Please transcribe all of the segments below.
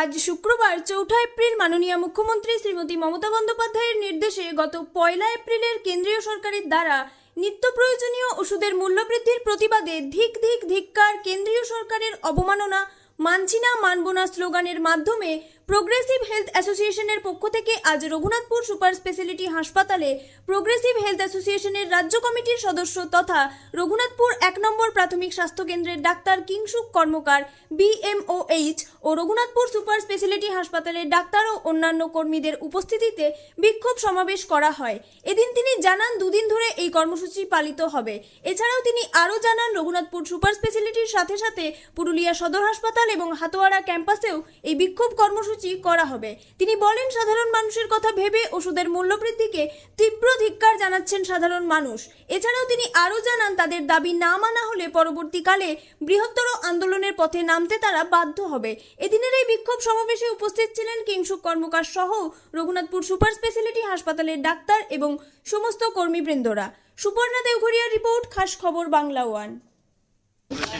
আজ শুক্রবার চৌঠা এপ্রিল মাননীয় মুখ্যমন্ত্রী শ্রীমতী মমতা বন্দ্যোপাধ্যায়ের নির্দেশে গত পয়লা এপ্রিলের কেন্দ্রীয় সরকারের দ্বারা নিত্য প্রয়োজনীয় ওষুধের মূল্যবৃদ্ধির প্রতিবাদে ধিক ধিক ধিক্কার কেন্দ্রীয় সরকারের অবমাননা, মানছি না, মানব না স্লোগানের মাধ্যমে প্রোগ্রেসিভ হেলথ অ্যাসোসিয়েশনের পক্ষ থেকে আজ রঘুনাথপুর সুপার স্পেশালিটি হাসপাতালে প্রোগ্রেসিভ হেলথ অ্যাসোসিয়েশনের রাজ্য কমিটির সদস্য তথা রঘুনাথপুর এক নম্বর প্রাথমিক স্বাস্থ্য কেন্দ্রের ডাক্তার কিংসুক কর্মকার বিএমওএইচ ও রঘুনাথপুর সুপার স্পেশালিটি হাসপাতালের ডাক্তার ও অন্যান্য কর্মীদের উপস্থিতিতে বিক্ষোভ সমাবেশ করা হয়। এদিন তিনি জানান, দুদিন ধরে এই কর্মসূচি পালিত হবে। এছাড়াও তিনি আরও জানান, রঘুনাথপুর সুপার স্পেশালিটির সাথে সাথে পুরুলিয়া সদর হাসপাতাল এবং হাতোয়ারা ক্যাম্পাসেও এই বিক্ষোভ কর্মসূচি করা হবে। তিনি বলেন, সাধারণ মানুষের কথা ভেবে ওষুধের মূল্যবৃদ্ধিকে তীব্র ধিক্কার জানাচ্ছেন সাধারণ মানুষ। এছাড়াও তিনি আরও জানান, তাদের দাবি না মানা হলে পরবর্তীকালে বৃহত্তর আন্দোলনের পথে নামতে তারা বাধ্য হবে। এদিনের এই বিক্ষোভ সমাবেশে উপস্থিত ছিলেন কিংসুক কর্মকার সহ রঘুনাথপুর সুপার স্পেশালিটি হাসপাতালের ডাক্তার এবং সমস্ত কর্মীবৃন্দরা। সুপর্ণা দেওঘরিয়ার রিপোর্ট, খাস খবর বাংলা ওয়ান।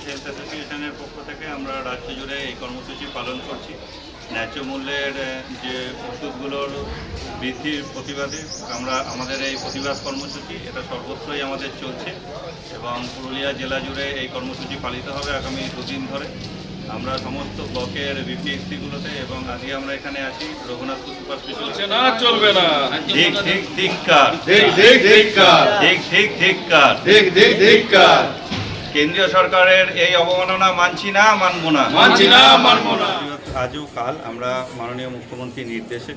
হেলথ অ্যাসোসিয়েশনের পক্ষ থেকে আমরা রাজ্য জুড়ে এই কর্মসূচি পালন করছি। ন্যায্য মূল্যের যে ওষুধগুলোর বৃদ্ধির প্রতিবাদে আমরা আমাদের এই প্রতিবাদ কর্মসূচি এটা সর্বত্রই আমাদের চলছে এবং পুরুলিয়া জেলা জুড়ে এই কর্মসূচি পালিত হবে আগামী দুদিন ধরে। আমরা সমস্ত ব্লকের বিপিএসসিগুলোতে এবং আজকে আমরা এখানে আছি রঘুনাথপুর সুপার চলছে না চলবে না। ঠিক ঠিক ধিক্কার। দেখ দেখ ধিক্কার। ঠিক ঠিক ধিক্কার। দেখ দেখ ধিক্কার। কেন্দ্রীয় সরকারের এই অবমাননা মানছি না মানব না। মানছি না মানবো না। আজও কাল আমরা মাননীয় মুখ্যমন্ত্রীর নির্দেশে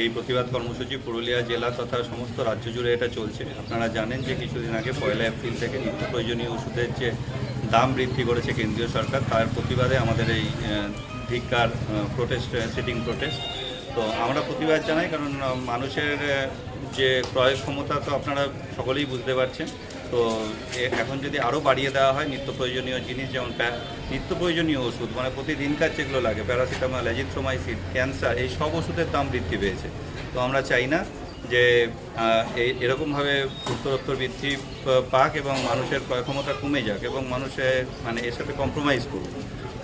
এই প্রতিবাদ কর্মসূচি পুরুলিয়া জেলা তথা সমস্ত রাজ্য জুড়ে এটা চলছে। আপনারা জানেন যে কিছুদিন আগে পয়লা এপ্রিল থেকে নিত্য প্রয়োজনীয় ওষুধের যে দাম বৃদ্ধি করেছে কেন্দ্রীয় সরকার, তার প্রতিবাদে আমাদের এই ধিক্কার প্রোটেস্ট সিটিং প্রোটেস্ট তো আমরা প্রতিবাদ জানাই, কারণ মানুষের যে ক্রয় ক্ষমতা তো আপনারা সকলেই বুঝতে পারছেন। তো এখন যদি আরও বাড়িয়ে দেওয়া হয় নিত্য প্রয়োজনীয় জিনিস, যেমন নিত্য প্রয়োজনীয় ওষুধ মানে প্রতিদিনকার যেগুলো লাগে, প্যারাসিটামল অ্যাজিথ্রোমাইসিন ক্যান্সার, এই সব ওষুধের দাম বৃদ্ধি পেয়েছে। তো আমরা চাই না যে এরকমভাবে উত্তরোত্তর বৃদ্ধি পাক এবং মানুষের ক্রয় ক্ষমতা কমে যাক এবং মানুষের মানে এর সাথে কম্প্রোমাইজ করুক।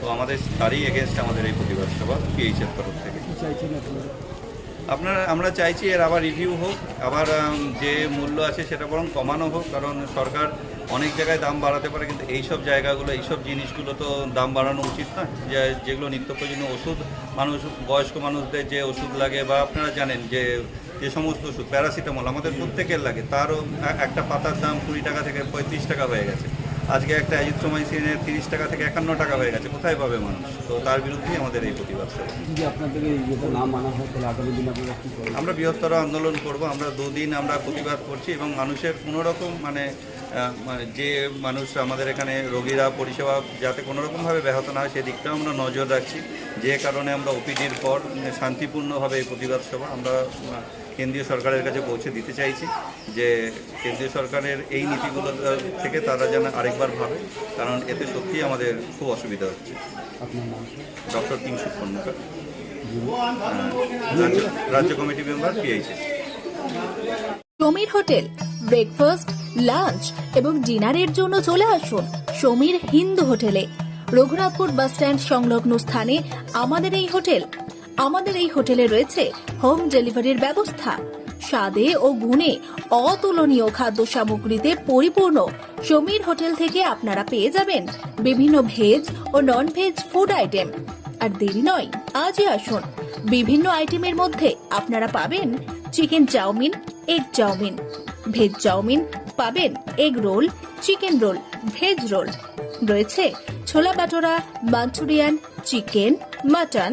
তো আমাদের তারই এগেনস্ট আমাদের এই প্রতিবাদ সভা পিএইচের তরফ থেকে। আপনারা, আমরা চাইছি এর আবার রিভিউ হোক, আবার যে মূল্য আছে সেটা বরং কমানো হোক, কারণ সরকার অনেক জায়গায় দাম বাড়াতে পারে, কিন্তু এইসব জায়গাগুলো, এইসব জিনিসগুলো তো দাম বাড়ানো উচিত না। যে, যেগুলো নিত্য প্রয়োজনীয় ওষুধ মানুষ, বয়স্ক মানুষদের যে ওষুধ লাগে, বা আপনারা জানেন যে যে সমস্ত ওষুধ, প্যারাসিটামল, আমাদের প্রত্যেকের লাগে, তারও একটা পাতার দাম কুড়ি টাকা থেকে পঁয়ত্রিশ টাকা হয়ে গেছে। আজকে একটা অ্যাজিথ্রোমাইসিনের তিরিশ টাকা থেকে একান্ন টাকা হয়ে গেছে কোথায় পাবে মানুষ? তো তার বিরুদ্ধেই আমাদের এই প্রতিবাদ আমরা বৃহত্তর আন্দোলন করব আমরা দুদিন আমরা প্রতিবাদ করছি এবং মানুষের কোনো রকম মানে মানে যে মানুষ আমাদের এখানে রোগীরা পরিষেবা যাতে কোনোরকমভাবে ব্যাহত না হয় সেদিকটাও আমরা নজর রাখছি। যে কারণে আমরা ওপিডির পর শান্তিপূর্ণভাবে এই প্রতিবাদ সভা আমরা কেন্দ্রীয় সরকারের কাছে পৌঁছে দিতে চাইছি যে কেন্দ্রীয় সরকারের এই নীতিগুলো থেকে তারা যেন আরেকবার ভাবে কারণ এতে সত্যিই আমাদের খুব অসুবিধা হচ্ছে। আপনার ডক্টর কিংসুক কর্মকার রাজ্য রাজ্য committee member PHS Samir hotel breakfast lunch এবং ডিনারের জন্য চলে আসুন সমীর হিন্দু হোটেলে। রঘুনাথপুর বাস স্ট্যান্ড সংলগ্ন স্থানে আমাদের এই হোটেল আমাদের এই হোটেলে রয়েছে হোম ডেলিভারির ব্যবস্থা। স্বাদে ও গুণে অতুলনীয় খাদ্য সামগ্রীতে পরিপূর্ণ। সমীর হোটেল থেকে আপনারা পেয়ে যাবেন বিভিন্ন ভেজ ও নন ভেজ ফুড আইটেম আর দেরি নয়, আজই আসুন। বিভিন্ন আইটেমের মধ্যে আপনারা পাবেন chicken chowmein egg chowmein. Veg chowmein পাবেন egg roll chicken roll veg roll রয়েছে chola bhatura, Manchurian chicken mutton